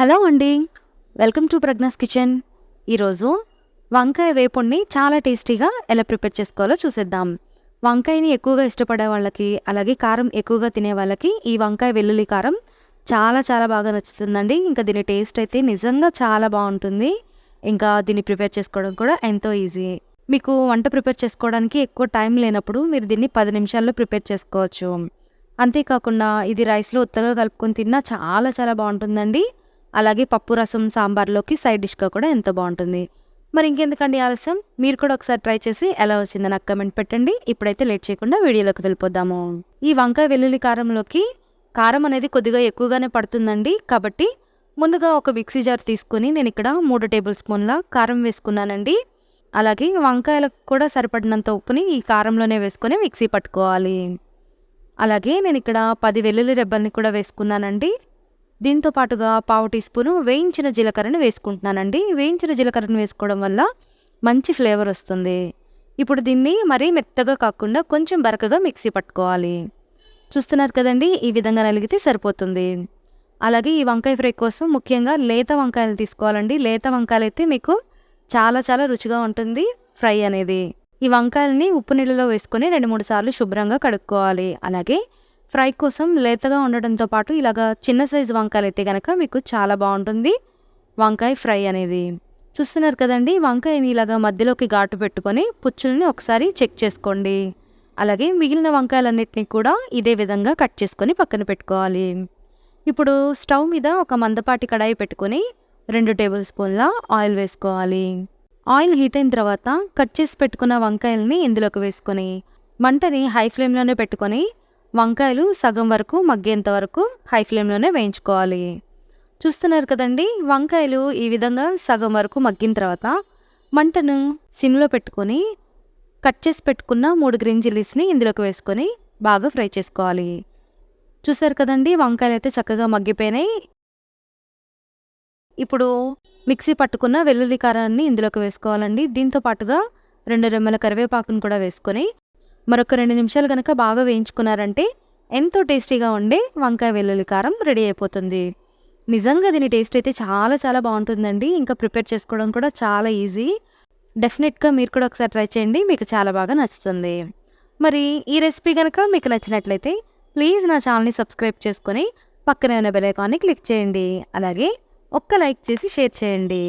Hello అండి. Welcome to Pragna's kitchen. ఈరోజు వంకాయ వేపుడిని చాలా టేస్టీగా ఎలా ప్రిపేర్ చేసుకోవాలో చూసేద్దాం. వంకాయని ఎక్కువగా ఇష్టపడే వాళ్ళకి అలాగే కారం ఎక్కువగా తినే వాళ్ళకి ఈ వంకాయ వెల్లుల్లి కారం చాలా చాలా బాగా నచ్చుతుందండి. ఇంకా దీని టేస్ట్ అయితే నిజంగా చాలా బాగుంటుంది. ఇంకా దీన్ని ప్రిపేర్ చేసుకోవడం కూడా ఎంతో ఈజీ. మీకు వంట ప్రిపేర్ చేసుకోవడానికి ఎక్కువ టైం లేనప్పుడు మీరు దీన్ని పది నిమిషాల్లో ప్రిపేర్ చేసుకోవచ్చు. అంతేకాకుండా ఇది రైస్లో ఉత్తగా కలుపుకొని తిన్నా చాలా చాలా బాగుంటుందండి. అలాగే పప్పు రసం సాంబార్లోకి సైడ్ డిష్గా కూడా ఎంతో బాగుంటుంది. మరి ఇంకెందుకండి ఆలస్యం? మీరు కూడా ఒకసారి ట్రై చేసి ఎలా వచ్చిందో నాకు కమెంట్ పెట్టండి. ఇప్పుడైతే లేట్ చేయకుండా వీడియోలోకి వెళ్ళిపోదాము. ఈ వంకాయ వెల్లుల్లి కారంలోకి కారం అనేది కొద్దిగా ఎక్కువగానే పడుతుందండి. కాబట్టి ముందుగా ఒక మిక్సీ జార్ తీసుకొని నేను ఇక్కడ మూడు టేబుల్ స్పూన్ల కారం వేసుకున్నానండి. అలాగే వంకాయలకు కూడా సరిపడినంత ఉప్పుని ఈ కారంలోనే వేసుకొని మిక్సీ పట్టుకోవాలి. అలాగే నేను ఇక్కడ పది వెల్లుల్లి రెబ్బల్ని కూడా వేసుకున్నానండి. దీంతో పాటుగా పావు టీ స్పూను వేయించిన జీలకర్రను వేసుకుంటున్నానండి. వేయించిన జీలకర్రను వేసుకోవడం వల్ల మంచి ఫ్లేవర్ వస్తుంది. ఇప్పుడు దీన్ని మరీ మెత్తగా కాకుండా కొంచెం బరకగా మిక్సీ పట్టుకోవాలి. చూస్తున్నారు కదండి ఈ విధంగా నలిగితే సరిపోతుంది. అలాగే ఈ వంకాయ ఫ్రై కోసం ముఖ్యంగా లేత వంకాయలు తీసుకోవాలండి. లేత వంకాయలు అయితే మీకు చాలా చాలా రుచిగా ఉంటుంది ఫ్రై అనేది. ఈ వంకాయలని ఉప్పు నీళ్ళలో వేసుకొని రెండు మూడు సార్లు శుభ్రంగా కడుక్కోవాలి. అలాగే ఫ్రై కోసం లేతగా ఉండడంతో పాటు ఇలాగ చిన్న సైజు వంకాయలు అయితే కనుక మీకు చాలా బాగుంటుంది. వంకాయ ఫ్రై అనేది. చూస్తున్నారు కదండి వంకాయని ఇలాగ మధ్యలోకి ఘాటు పెట్టుకొని పుచ్చుల్ని ఒకసారి చెక్ చేసుకోండి. అలాగే మిగిలిన వంకాయలన్నిటిని కూడా ఇదే విధంగా కట్ చేసుకొని పక్కన పెట్టుకోవాలి. ఇప్పుడు స్టవ్ మీద ఒక మందపాటి కడాయి పెట్టుకొని రెండు టేబుల్ స్పూన్ల ఆయిల్ వేసుకోవాలి. ఆయిల్ హీట్ అయిన తర్వాత కట్ చేసి పెట్టుకున్న వంకాయల్ని ఇందులోకి వేసుకొని మంటని హై ఫ్లేమ్లోనే పెట్టుకొని వంకాయలు సగం వరకు మగ్గేంత వరకు హై ఫ్లేమ్లోనే వేయించుకోవాలి. చూస్తున్నారు కదండి వంకాయలు ఈ విధంగా సగం వరకు మగ్గిన తర్వాత మంటను సిమ్లో పెట్టుకొని కట్ చేసి పెట్టుకున్న మూడు గ్రీన్ చిల్లీస్ని ఇందులోకి వేసుకొని బాగా ఫ్రై చేసుకోవాలి. చూసారు కదండి వంకాయలు అయితే చక్కగా మగ్గిపోయినాయి. ఇప్పుడు మిక్సీ పట్టుకున్న వెల్లుల్లి కారాన్ని ఇందులోకి వేసుకోవాలండి. దీంతో పాటుగా రెండు రెమ్మల కరివేపాకును కూడా వేసుకొని మరొక రెండు నిమిషాలు కనుక బాగా వేయించుకున్నారంటే ఎంతో టేస్టీగా ఉండే వంకాయ వెల్లుల్లి కారం రెడీ అయిపోతుంది. నిజంగా దీని టేస్ట్ అయితే చాలా చాలా బాగుంటుందండి. ఇంకా ప్రిపేర్ చేసుకోవడం కూడా చాలా ఈజీ. డెఫినెట్గా మీరు కూడా ఒకసారి ట్రై చేయండి. మీకు చాలా బాగా నచ్చుతుంది. మరి ఈ రెసిపీ కనుక మీకు నచ్చినట్లయితే ప్లీజ్ నా ఛానల్ని సబ్స్క్రైబ్ చేసుకొని పక్కనే ఉన్న బెల్ ఐకాన్ని క్లిక్ చేయండి. అలాగే ఒక్క లైక్ చేసి షేర్ చేయండి.